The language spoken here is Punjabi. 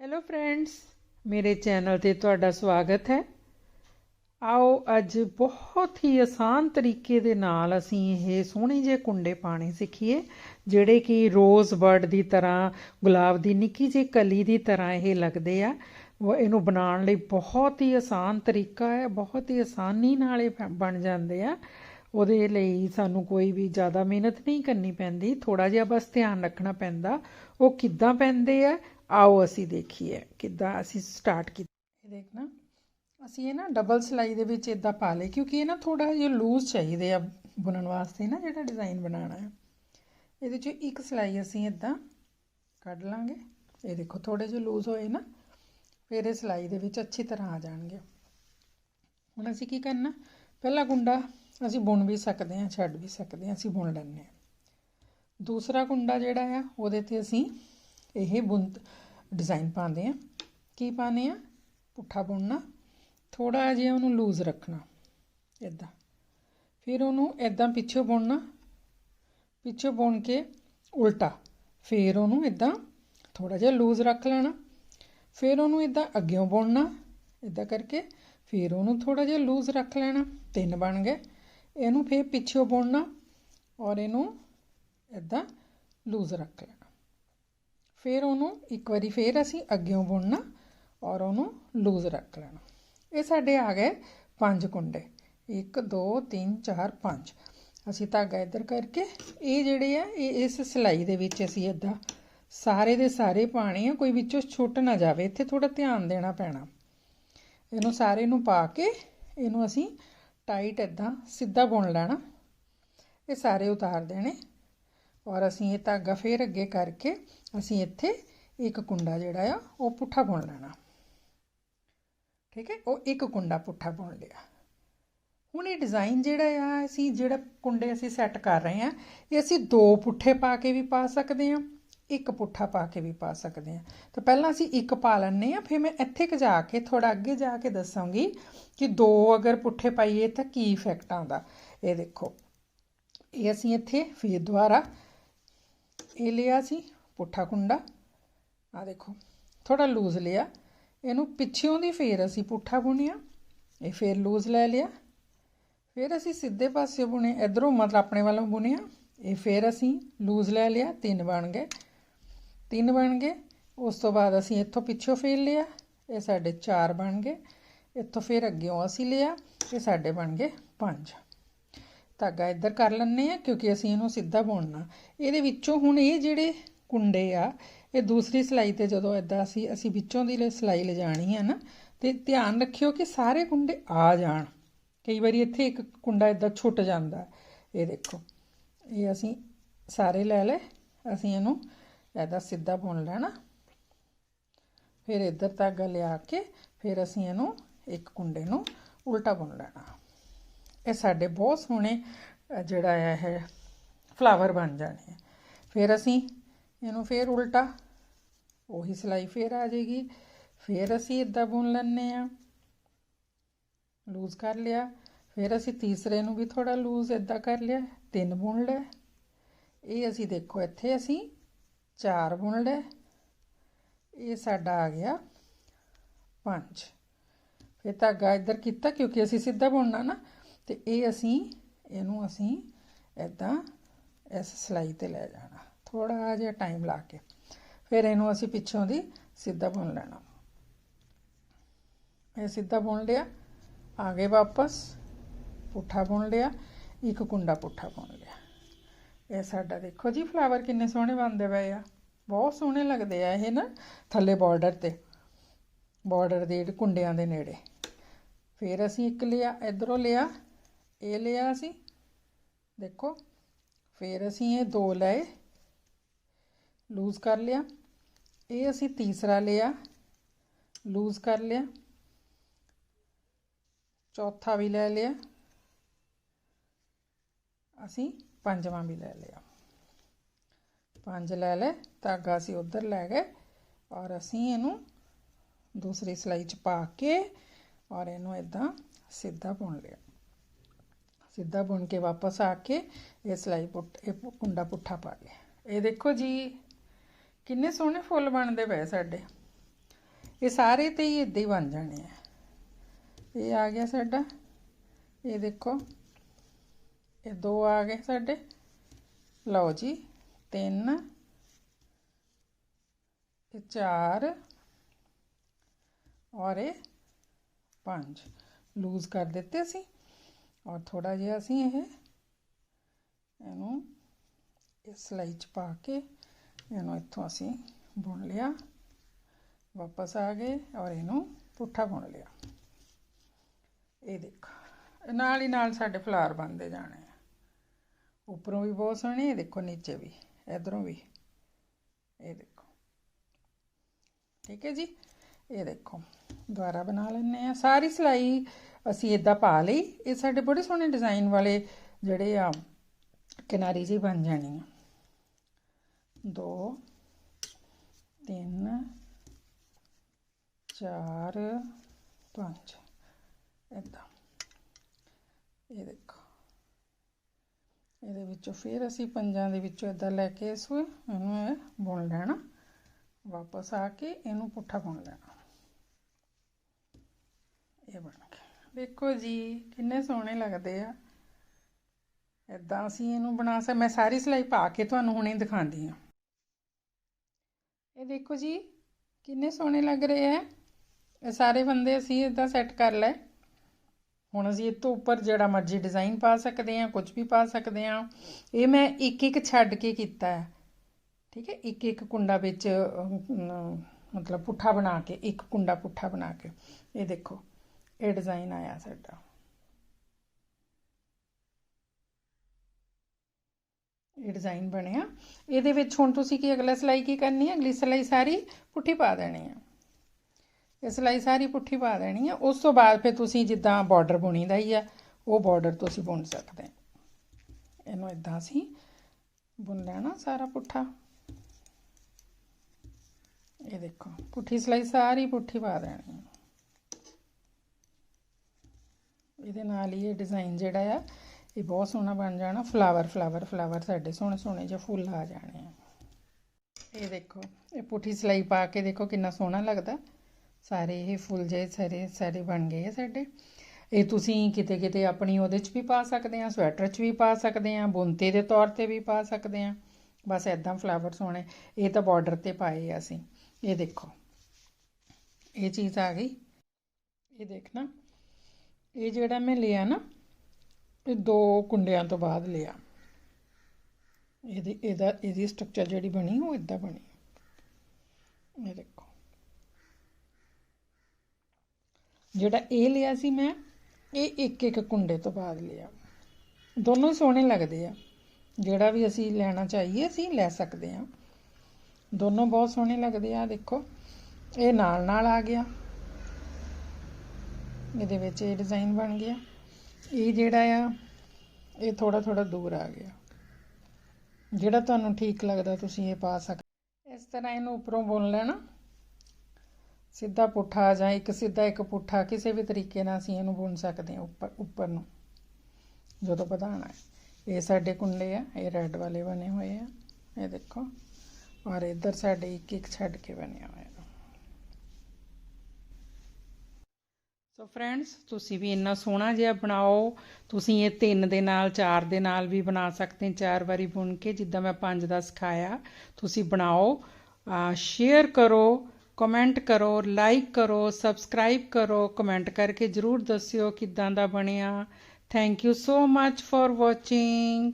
ਹੈਲੋ ਫਰੈਂਡਸ ਮੇਰੇ ਚੈਨਲ ਤੇ ਤੁਹਾਡਾ ਸਵਾਗਤ ਹੈ। ਆਓ ਅੱਜ ਬਹੁਤ ਹੀ ਆਸਾਨ ਤਰੀਕੇ ਦੇ ਨਾਲ ਅਸੀਂ ਇਹ ਸੋਹਣੇ ਜਿਹੇ ਕੁੰਡੇ ਪਾਣੇ ਸਿੱਖੀਏ, ਜਿਹੜੇ ਕਿ ਰੋਜ਼ ਬਰਡ ਦੀ ਤਰ੍ਹਾਂ, ਗੁਲਾਬ ਦੀ ਨਿੱਕੀ ਜਿਹੀ ਕਲੀ ਦੀ ਤਰ੍ਹਾਂ ਇਹ ਲੱਗਦੇ ਆ। ਉਹ ਇਹਨੂੰ ਬਣਾਉਣ ਲਈ ਬਹੁਤ ਹੀ ਆਸਾਨ ਤਰੀਕਾ ਹੈ, ਬਹੁਤ ਹੀ ਆਸਾਨੀ ਨਾਲ ਇਹ ਬ- ਬਣ ਜਾਂਦੇ ਆ। ਉਹਦੇ ਲਈ ਸਾਨੂੰ ਕੋਈ ਵੀ ਜ਼ਿਆਦਾ ਮਿਹਨਤ ਨਹੀਂ ਕਰਨੀ ਪੈਂਦੀ ਥੋੜਾ ਜਿਹਾ ਬਸ ਧਿਆਨ ਰੱਖਣਾ ਪੈਂਦਾ। ਉਹ ਕਿੱਦਾਂ ਪੈਂਦੇ ਆ ਆਓ ਅਸੀਂ ਦੇਖੀਏ ਕਿੱਦਾਂ ਅਸੀਂ ਸਟਾਰਟ ਕੀਤਾ ਇਹ ਦੇਖਣਾ। ਅਸੀਂ ਇਹ ਨਾ ਡਬਲ ਸਿਲਾਈ ਦੇ ਵਿੱਚ ਇਦਾਂ ਪਾ ਲਏ, ਕਿਉਂਕਿ ਇਹ ਨਾ ਥੋੜਾ ਜਿਹਾ ਲੂਜ਼ ਚਾਹੀਦੇ ਆ ਬੁਣਨ ਵਾਸਤੇ ਨਾ, ਜਿਹੜਾ ਡਿਜ਼ਾਈਨ ਬਣਾਉਣਾ ਹੈ। ਇਹਦੇ 'ਚੋਂ ਇੱਕ ਸਿਲਾਈ ਅਸੀਂ ਇਦਾਂ ਕੱਢ ਲਾਂਗੇ। ਇਹ ਦੇਖੋ ਥੋੜੇ ਜਿਹਾ ਲੂਜ਼ ਹੋਏ ਨਾ, ਫਿਰ ਇਹ ਸਿਲਾਈ ਦੇ ਵਿੱਚ ਅੱਛੀ ਤਰ੍ਹਾਂ ਆ ਜਾਣਗੇ। ਹੁਣ ਅਸੀਂ ਕੀ ਕਰਨਾ, ਪਹਿਲਾ ਗੁੰਡਾ ਅਸੀਂ ਬੁਣ ਵੀ ਸਕਦੇ ਹਾਂ, ਛੱਡ ਵੀ ਸਕਦੇ ਹਾਂ, ਅਸੀਂ ਬੁਣ ਲੈਂਦੇ ਹਾਂ। ਦੂਸਰਾ ਗੁੰਡਾ ਜਿਹੜਾ ਆ, ਉਹਦੇ ਤੇ ਅਸੀਂ ਇਹ ਬੁਣ ਡਿਜ਼ਾਈਨ ਪਾਉਂਦੇ ਆ। ਕੀ ਪਾਉਂਦੇ ਆ? ਪੁੱਠਾ ਬੁਣਨਾ। ਥੋੜਾ ਜਿਹਾ ਉਹਨੂੰ ਲੂਜ਼ ਰੱਖਣਾ ਇਦਾਂ ਫਿਰ ਉਹਨੂੰ ਇਦਾਂ ਪਿੱਛੇ ਬੁਣਨਾ। ਪਿੱਛੇ ਬੁਣ ਕੇ ਉਲਟਾ। ਫਿਰ ਉਹਨੂੰ ਇਦਾਂ ਥੋੜਾ ਜਿਹਾ ਲੂਜ਼ ਰੱਖ ਲੈਣਾ। ਫਿਰ ਉਹਨੂੰ ਇਦਾਂ ਅੱਗਿਓਂ ਬੁਣਨਾ। ਇਦਾਂ ਕਰਕੇ ਫਿਰ ਉਹਨੂੰ ਥੋੜਾ ਜਿਹਾ ਲੂਜ਼ ਰੱਖ ਲੈਣਾ। ਤਿੰਨ ਬਣ ਗਏ। ਇਹਨੂੰ ਫਿਰ ਪਿੱਛੇ ਬੁਣਨਾ ਔਰ ਇਹਨੂੰ ਇਦਾਂ ਲੂਜ਼ ਰੱਖ ਲੈਣਾ। ਫਿਰ ਉਹਨੂੰ ਇੱਕ ਵਾਰੀ ਫਿਰ ਅਸੀਂ ਅੱਗਿਓਂ ਬੁਣਨਾ ਔਰ ਉਹਨੂੰ ਲੂਜ਼ ਰੱਖ ਲੈਣਾ। ਇਹ ਸਾਡੇ ਆ ਗਏ ਪੰਜ ਕੁੰਡੇ। 1 2 3 4 5 ਅਸੀਂ ਧਾਗਾ ਇੱਧਰ ਕਰਕੇ, ਇਹ ਜਿਹੜੇ ਆ, ਇਹ ਇਸ ਸਿਲਾਈ ਦੇ ਵਿੱਚ ਅਸੀਂ ਇਦਾਂ ਸਾਰੇ ਦੇ ਸਾਰੇ ਪਾਣੇ ਆ, ਕੋਈ ਵਿੱਚੋਂ ਛੁੱਟ ਨਾ ਜਾਵੇ। ਇੱਥੇ ਥੋੜਾ ਧਿਆਨ ਦੇਣਾ ਪੈਣਾ। ਇਹਨੂੰ ਸਾਰੇ ਨੂੰ ਪਾ ਕੇ, ਇਹਨੂੰ ਅਸੀਂ ਟਾਈਟ ਇਦਾਂ ਸਿੱਧਾ ਬੁਣ ਲੈਣਾ। ਇਹ ਸਾਰੇ ਉਤਾਰ ਦੇਣੇ। ਔਰ ਅਸੀਂ ਇਹ ਧਾਗਾ ਫੇਰ ਅੱਗੇ ਕਰਕੇ ਅਸੀਂ ਇੱਥੇ ਇੱਕ ਕੁੰਡਾ ਜਿਹੜਾ ਆ, ਉਹ ਪੁੱਠਾ ਬੁਣ ਲੈਣਾ। ਠੀਕ ਹੈ? ਉਹ ਇੱਕ ਕੁੰਡਾ ਪੁੱਠਾ ਬੁਣ ਲਿਆ। ਹੁਣ ਇਹ ਡਿਜ਼ਾਈਨ ਜਿਹੜਾ ਆ, ਅਸੀਂ ਜਿਹੜਾ ਕੁੰਡੇ ਅਸੀਂ ਸੈੱਟ ਕਰ ਰਹੇ ਆ, ਇਹ ਅਸੀਂ ਦੋ ਪੁੱਠੇ ਪਾ ਕੇ ਵੀ ਪਾ ਸਕਦੇ ਆ, ਇੱਕ ਪੁੱਠਾ ਪਾ ਕੇ ਵੀ ਪਾ ਸਕਦੇ ਆ। ਤਾਂ ਪਹਿਲਾਂ ਅਸੀਂ ਇੱਕ ਪਾ ਲੈਣੇ ਆ, ਫਿਰ ਮੈਂ ਇੱਥੇ ਕ ਜਾ ਕੇ ਥੋੜਾ ਅੱਗੇ ਜਾ ਕੇ ਦੱਸਾਂਗੀ ਕਿ ਦੋ ਅਗਰ ਪੁੱਠੇ ਪਾਈਏ ਤਾਂ ਕੀ ਇਫੈਕਟ ਆਉਂਦਾ। ਇਹ ਦੇਖੋ, ਇਹ ਅਸੀਂ ਇੱਥੇ ਫਿਰ ਦੁਬਾਰਾ ਇਹ ਲਿਆ ਸੀ, ਪੁੱਠਾ ਕੁੰਡਾ। ਆ ਦੇਖੋ ਥੋੜਾ ਲੂਜ਼ ਲਿਆ। ਇਹਨੂੰ ਪਿੱਛੋਂ ਦੀ ਫੇਰ ਅਸੀਂ ਪੁੱਠਾ ਬੁਣਿਆ, ਇਹ ਫੇਰ ਲੂਜ਼ ਲੈ ਲਿਆ। ਫਿਰ ਅਸੀਂ ਸਿੱਧੇ ਪਾਸੇ ਬੁਣੇ, ਇਧਰੋਂ ਮਤਲਬ ਆਪਣੇ ਵੱਲੋਂ ਬੁਣਿਆ, ਇਹ ਫਿਰ ਅਸੀਂ ਲੂਜ਼ ਲੈ ਲਿਆ, ਤਿੰਨ ਬਣ ਗਏ। ਤਿੰਨ ਬਣ ਗਏ, ਉਸ ਤੋਂ ਬਾਅਦ ਅਸੀਂ ਇੱਥੋਂ ਪਿੱਛੋਂ ਫੇਰ ਲਿਆ, ਇਹ ਸਾਡੇ ਚਾਰ ਬਣ ਗਏ। ਇੱਥੋਂ ਫਿਰ ਅੱਗਿਓਂ ਅਸੀਂ ਲਿਆ, ਇਹ ਸਾਡੇ ਬਣ ਗਏ ਪੰਜ। ਧਾਗਾ ਇੱਧਰ ਕਰ ਲੈਣੇ ਆ ਕਿਉਂਕਿ ਅਸੀਂ ਇਹਨੂੰ ਸਿੱਧਾ ਬੁਣਨਾ। ਇਹਦੇ ਵਿੱਚੋਂ ਹੁਣ ਇਹ ਜਿਹੜੇ ਕੁੰਡੇ ਆ, ਇਹ ਦੂਸਰੀ ਸਿਲਾਈ ਤੇ ਜਦੋਂ ਇਦਾਂ ਅਸੀਂ ਅਸੀਂ ਵਿੱਚੋਂ ਦੀ ਸਿਲਾਈ ਲਿਜਾਣੀ ਹੈ ਨਾ, ਤੇ ਧਿਆਨ ਰੱਖਿਓ ਕਿ ਸਾਰੇ ਕੁੰਡੇ ਆ ਜਾਣ। ਕਈ ਵਾਰੀ ਇੱਥੇ ਇੱਕ ਕੁੰਡਾ ਇਦਾਂ ਛੁੱਟ ਜਾਂਦਾ। ਇਹ ਦੇਖੋ, ਇਹ ਅਸੀਂ ਸਾਰੇ ਲੈ ਲਏ, ਅਸੀਂ ਇਹਨੂੰ ਇਦਾਂ ਸਿੱਧਾ ਬੁਣ ਲੈਣਾ। ਫਿਰ ਇੱਧਰ ਧਾਗਾ ਲਿਆ ਕੇ, ਫਿਰ ਅਸੀਂ ਇਹਨੂੰ ਇੱਕ ਕੁੰਡੇ ਨੂੰ ਉਲਟਾ ਬੁਣ ਲੈਣਾ। ਇਹ ਸਾਡੇ ਬਹੁਤ ਸੋਹਣੇ ਜਿਹੜਾ ਹੈ ਇਹ ਫਲਾਵਰ ਬਣ ਜਾਣੇ ਆ। ਫਿਰ ਅਸੀਂ ਇਹਨੂੰ ਫਿਰ ਉਲਟਾ, ਉਹੀ ਸਿਲਾਈ ਫਿਰ ਆ ਜਾਏਗੀ। ਫਿਰ ਅਸੀਂ ਇਦਾਂ ਬੁਣ ਲੈਣੇ ਆ ਲੂਜ਼ ਕਰ ਲਿਆ। ਫਿਰ ਅਸੀਂ ਤੀਸਰੇ ਨੂੰ ਵੀ ਥੋੜਾ ਲੂਜ਼ ਇਦਾਂ ਕਰ ਲਿਆ। ਤਿੰਨ ਬੁਣ ਲਏ। ਇਹ ਅਸੀਂ ਦੇਖੋ, ਇੱਥੇ ਅਸੀਂ ਚਾਰ ਬੁਣ ਲਏ। ਇਹ ਸਾਡਾ ਆ ਗਿਆ ਪੰਜ। ਫਿਰ ਧਾਗਾ ਇੱਧਰ ਕੀਤਾ, ਕਿਉਂਕਿ ਅਸੀਂ ਸਿੱਧਾ ਬੁਣਨਾ ਨਾ। ਤੇ ਇਹ ਅਸੀਂ, ਇਹਨੂੰ ਅਸੀਂ ਇਦਾਂ ਇਸ ਸਲਾਈ ਤੇ ਲੈ ਜਾਣਾ। ਥੋੜਾ ਜਿਹਾ ਟਾਈਮ ਲਾ ਕੇ। ਫਿਰ ਇਹਨੂੰ ਅਸੀਂ ਪਿੱਛੋਂ ਦੀ ਸਿੱਧਾ ਬੁਣ ਲੈਣਾ। ਇਹ ਸਿੱਧਾ ਬੁਣ ਲਿਆ, ਆਗੇ ਵਾਪਸ ਪੁੱਠਾ ਬੁਣ ਲਿਆ, ਇੱਕ ਕੁੰਡਾ ਪੁੱਠਾ ਬੁਣ ਲਿਆ। ਇਹ ਸਾਡਾ ਦੇਖੋ ਜੀ ਫਲਾਵਰ ਕਿੰਨੇ ਸੋਹਣੇ ਬਣਦੇ ਪਏ ਆ। ਬਹੁਤ ਸੋਹਣੇ ਲੱਗਦੇ ਆ ਇਹ ਨਾ, ਥੱਲੇ ਬਾਰਡਰ ਤੇ। ਬਾਰਡਰ ਦੇ ਕੁੰਡਿਆਂ ਦੇ ਨੇੜੇ। ਫਿਰ ਅਸੀਂ ਇੱਕ ਲਿਆ, ਇਧਰੋਂ ਲਿਆ ਇਹ ਲਿਆ ਅਸੀਂ ਦੇਖੋ ਫਿਰ ਅਸੀਂ ਇਹ ਦੋ ਲਏ ਲੂਜ਼ ਕਰ ਲਿਆ ਇਹ ਅਸੀਂ ਤੀਸਰਾ ਲਿਆ ਲੂਜ਼ ਕਰ ਲਿਆ ਚੌਥਾ ਵੀ ਲੈ ਲਿਆ ਅਸੀਂ ਪੰਜਵਾਂ ਵੀ ਲੈ ਲਿਆ ਪੰਜ ਲੈ ਲੈ ਧਾਗਾ ਅਸੀਂ ਉਧਰ ਲੈ ਗਏ ਔਰ ਅਸੀਂ ਇਹਨੂੰ ਦੂਸਰੀ ਸਿਲਾਈ 'ਚ ਪਾ ਕੇ ਔਰ ਇਹਨੂੰ ਇਦਾਂ ਸਿੱਧਾ ਬੁਣ ਲਿਆ ਸਿੱਧਾ ਬੁਣ ਕੇ ਵਾਪਸ ਆ ਕੇ ਇਹ ਸਿਲਾਈ ਪੁੱਟ, ਇਹ ਕੁੰਡਾ ਪੁੱਠਾ ਪਾ ਲਿਆ ਇਹ ਦੇਖੋ ਜੀ, ਕਿੰਨੇ ਸੋਹਣੇ ਫੁੱਲ ਬਣਦੇ ਪਏ ਸਾਡੇ। ਇਹ ਸਾਰੇ ਤੇ ਹੀ ਇਦਾਂ ਹੀ ਬਣ ਜਾਣੇ ਆ। ਇਹ ਆ ਗਿਆ ਸਾਡਾ। ਇਹ ਦੇਖੋ, ਇਹ ਦੋ ਆ ਗਏ ਸਾਡੇ। ਲਓ ਜੀ, ਤਿੰਨ, ਇਹ ਚਾਰ ਔਰ ਇਹ ਪੰਜ। ਲੂਜ਼ ਕਰ ਦਿੱਤੇ ਸੀ ਔਰ ਥੋੜਾ ਜਿਹਾ ਅਸੀਂ ਇਹ ਇਹਨੂੰ ਇਸ ਸਲਾਈ ਚ ਪਾ ਕੇ ਇਹਨੂੰ ਇੱਥੋਂ ਅਸੀਂ ਬੁਣ ਲਿਆ। ਵਾਪਸ ਆ ਗਏ ਔਰ ਇਹਨੂੰ ਪੁੱਠਾ ਬੁਣ ਲਿਆ। ਇਹ ਦੇਖੋ ਨਾਲ ਹੀ ਨਾਲ ਸਾਡੇ ਫਲਾਰ ਬਣਦੇ ਜਾਣੇ ਆ। ਉੱਪਰੋਂ ਵੀ ਬਹੁਤ ਸੋਹਣੇ, ਇਹ ਦੇਖੋ ਨੀਚੇ ਵੀ, ਇਧਰੋਂ ਵੀ। ਇਹ ਦੇਖੋ। ਠੀਕ ਹੈ ਜੀ? ਇਹ ਦੇਖੋ। ਦੁਬਾਰਾ ਬਣਾ ਲੈਣੇ ਆ ਸਾਰੀ ਸਿਲਾਈ ਅਸੀਂ ਇਦਾਂ ਪਾ ਲਈ। ਇਹ ਸਾਡੇ ਬੜੇ ਸੋਹਣੇ ਡਿਜ਼ਾਈਨ ਵਾਲੇ ਜਿਹੜੇ ਆ, ਕਿਨਾਰੀ ਜੀ ਬਣ ਜਾਣੀ ਆ। ਦੋ, ਤਿੰਨ, ਚਾਰ, ਪੰਜ। ਇਦਾਂ ਇਹ ਦੇਖੋ। ਇਹਦੇ ਵਿੱਚੋਂ ਫਿਰ ਅਸੀਂ ਪੰਜਾਂ ਦੇ ਵਿੱਚੋਂ ਇਦਾਂ ਲੈ ਕੇ ਇਸ ਇਹਨੂੰ ਇਹ ਬੁਣ ਲੈਣਾ। ਵਾਪਸ ਆ ਕੇ ਇਹਨੂੰ ਪੁੱਠਾ ਬੁਣ ਲੈਣਾ। ਬਣ ਗਿਆ ਦੇਖੋ ਜੀ, ਕਿੰਨੇ ਸੋਹਣੇ ਲੱਗਦੇ ਆ। ਇਦਾਂ ਅਸੀਂ ਇਹਨੂੰ ਬਣਾ ਸਕ, ਮੈਂ ਸਾਰੀ ਸਿਲਾਈ ਪਾ ਕੇ ਤੁਹਾਨੂੰ ਹੁਣੇ ਦਿਖਾਉਂਦੀ ਆ ਇਹ ਦੇਖੋ ਜੀ, ਕਿੰਨੇ ਸੋਹਣੇ ਲੱਗ ਰਹੇ ਆ। ਇਹ ਸਾਰੇ ਬੰਦੇ ਅਸੀਂ ਇਦਾਂ ਸੈੱਟ ਕਰ ਲਏ। ਹੁਣ ਅਸੀਂ ਇਹ ਤੋਂ ਉੱਪਰ ਜਿਹੜਾ ਮਰਜ਼ੀ ਡਿਜ਼ਾਈਨ ਪਾ ਸਕਦੇ ਹਾਂ, ਕੁਝ ਵੀ ਪਾ ਸਕਦੇ ਹਾਂ। ਇਹ ਮੈਂ ਇੱਕ ਇੱਕ ਛੱਡ ਕੇ ਕੀਤਾ ਹੈ। ਠੀਕ ਹੈ ਇੱਕ ਇੱਕ ਕੁੰਡਾ ਵਿੱਚ ਮਤਲਬ ਪੁੱਠਾ ਬਣਾ ਕੇ, ਇੱਕ ਕੁੰਡਾ ਪੁੱਠਾ ਬਣਾ ਕੇ। ਇਹ ਦੇਖੋ। ਇਹ ਡਿਜ਼ਾਈਨ ਆਇਆ ਸਾਡਾ। ਇਹ ਡਿਜ਼ਾਈਨ ਬਣਿਆ। ਇਹਦੇ ਵਿੱਚ ਹੁਣ ਤੁਸੀਂ ਕੀ ਅਗਲਾ ਸਿਲਾਈ ਕੀ ਕਰਨੀ ਹੈ? ਅਗਲੀ ਸਿਲਾਈ ਸਾਰੀ ਪੁੱਠੀ ਪਾ ਦੇਣੀ ਹੈ। ਇਹ ਸਿਲਾਈ ਸਾਰੀ ਪੁੱਠੀ ਪਾ ਦੇਣੀ ਹੈ। ਉਸ ਤੋਂ ਬਾਅਦ ਫਿਰ ਤੁਸੀਂ ਜਿੱਦਾਂ ਬਾਰਡਰ ਬੁਣੀਦਾ ਹੀ ਆ ਉਹ ਬਾਰਡਰ ਤੁਸੀਂ ਬੁਣ ਸਕਦੇ ਇਹਨੂੰ ਇਦਾਂ ਅਸੀਂ ਬੁਣ ਲੈਣਾ ਸਾਰਾ ਪੁੱਠਾ। ਇਹ ਦੇਖੋ, ਪੁੱਠੀ ਸਿਲਾਈ ਸਾਰੀ ਪੁੱਠੀ ਪਾ ਦੇਣੀ ਹੈ ਇਹਦੇ ਨਾਲ ਹੀ ਇਹ ਡਿਜ਼ਾਈਨ ਜਿਹੜਾ ਆ, ਇਹ ਬਹੁਤ ਸੋਹਣਾ ਬਣ ਜਾਣਾ। ਫਲਾਵਰ ਫਲਾਵਰ ਫਲਾਵਰ ਸਾਡੇ ਸੋਹਣੇ ਸੋਹਣੇ ਜਿਹੇ ਫੁੱਲ ਆ ਜਾਣੇ ਆ। ਇਹ ਦੇਖੋ, ਇਹ ਪੁੱਠੀ ਸਿਲਾਈ ਪਾ ਕੇ ਦੇਖੋ ਕਿੰਨਾ ਸੋਹਣਾ ਲੱਗਦਾ। ਸਾਰੇ ਇਹ ਫੁੱਲ ਜਿਹੇ ਸਾਰੇ ਸਾਰੇ ਬਣ ਗਏ ਆ ਸਾਡੇ। ਇਹ ਤੁਸੀਂ ਕਿਤੇ ਕਿਤੇ ਆਪਣੀ ਉਹਦੇ 'ਚ ਵੀ ਪਾ ਸਕਦੇ ਆ, ਸਵੈਟਰ 'ਚ ਵੀ ਪਾ ਸਕਦੇ ਆ ਬੁੰਤੇ ਦੇ ਤੌਰ ਤੇ ਵੀ ਪਾ ਸਕਦੇ ਆ। ਬਸ ਐਦਾਂ ਫਲਾਵਰ ਸੋਹਣੇ। ਇਹ ਤਾਂ ਬਾਰਡਰ ਤੇ ਪਾਏ ਆ ਅਸੀਂ। ਇਹ ਦੇਖੋ, ਇਹ ਚੀਜ਼ ਆ ਗਈ। ਇਹ ਦੇਖਣਾ। ਇਹ ਜਿਹੜਾ ਮੈਂ ਲਿਆ ਨਾ, ਇਹ ਦੋ ਕੁੰਡਿਆਂ ਤੋਂ ਬਾਅਦ ਲਿਆ। ਇਹਦੀ, ਇਹਦਾ, ਇਹਦੀ ਸਟਰਕਚਰ ਜਿਹੜੀ ਬਣੀ, ਉਹ ਇਦਾਂ ਬਣੀ। ਇਹ ਦੇਖੋ। ਜਿਹੜਾ ਇਹ ਲਿਆ ਸੀ ਮੈਂ, ਇਹ ਇੱਕ ਇੱਕ ਕੁੰਡੇ ਤੋਂ ਬਾਅਦ ਲਿਆ। ਦੋਨੋਂ ਹੀ ਸੋਹਣੇ ਲੱਗਦੇ ਆ। ਜਿਹੜਾ ਵੀ ਅਸੀਂ ਲੈਣਾ ਚਾਹੀਏ, ਅਸੀਂ ਲੈ ਸਕਦੇ ਆ। ਦੋਨੋਂ ਬਹੁਤ ਸੋਹਣੇ ਲੱਗਦੇ ਆ ਦੇਖੋ। ਇਹ ਨਾਲ ਨਾਲ ਆ ਗਿਆ। ਇਹਦੇ ਵਿੱਚ ਇਹ ਡਿਜ਼ਾਈਨ ਬਣ ਗਿਆ। ਇਹ ਜਿਹੜਾ ਆ, ਇਹ ਥੋੜਾ ਥੋੜਾ ਦੂਰ ਆ ਗਿਆ। ਜਿਹੜਾ ਤੁਹਾਨੂੰ ਠੀਕ ਲੱਗਦਾ ਤੁਸੀਂ ਇਹ ਪਾ ਸਕਦੇ ਇਸ ਤਰ੍ਹਾਂ ਇਹਨੂੰ ਉੱਪਰੋਂ ਬੁਣ ਲੈਣਾ। ਸਿੱਧਾ ਪੁੱਠਾ ਜਾਂ ਇੱਕ ਸਿੱਧਾ ਇੱਕ ਪੁੱਠਾ ਕਿਸੇ ਵੀ ਤਰੀਕੇ ਨਾਲ ਅਸੀਂ ਇਹਨੂੰ ਬੁਣ ਸਕਦੇ ਹਾਂ ਉੱਪਰ ਉੱਪਰ ਨੂੰ। ਜਦੋਂ ਵਧਾਣਾ ਹੈ। ਇਹ ਸਾਡੇ ਕੁੰਡੇ ਆ, ਇਹ ਰੈੱਡ ਵਾਲੇ ਬਣੇ ਹੋਏ ਆ। ਇਹ ਦੇਖੋ। ਔਰ ਇੱਧਰ ਸਾਡੇ ਇੱਕ ਇੱਕ ਛੱਡ ਕੇ ਬਣਿਆ ਹੋਇਆ। ਸੋ ਫਰੈਂਡਸ ਤੁਸੀਂ ਵੀ ਇੰਨਾ ਸੋਹਣਾ ਜਿਹਾ ਬਣਾਓ। ਤੁਸੀਂ ਇਹ ਤਿੰਨ ਦੇ ਨਾਲ, ਚਾਰ ਦੇ ਨਾਲ ਵੀ ਬਣਾ ਸਕਦੇ ਚਾਰ ਵਾਰੀ ਬੁਣ ਕੇ, ਜਿੱਦਾਂ ਮੈਂ ਪੰਜ ਦਾ ਸਿਖਾਇਆ। ਤੁਸੀਂ ਬਣਾਓ ਸ਼ੇਅਰ ਕਰੋ ਕਮੈਂਟ ਕਰੋ ਲਾਈਕ ਕਰੋ ਸਬਸਕ੍ਰਾਈਬ ਕਰੋ ਕਮੈਂਟ ਕਰਕੇ ਜਰੂਰ ਦੱਸਿਓ ਕਿਦਾਂ ਦਾ ਬਣਿਆ। Thank you so much for watching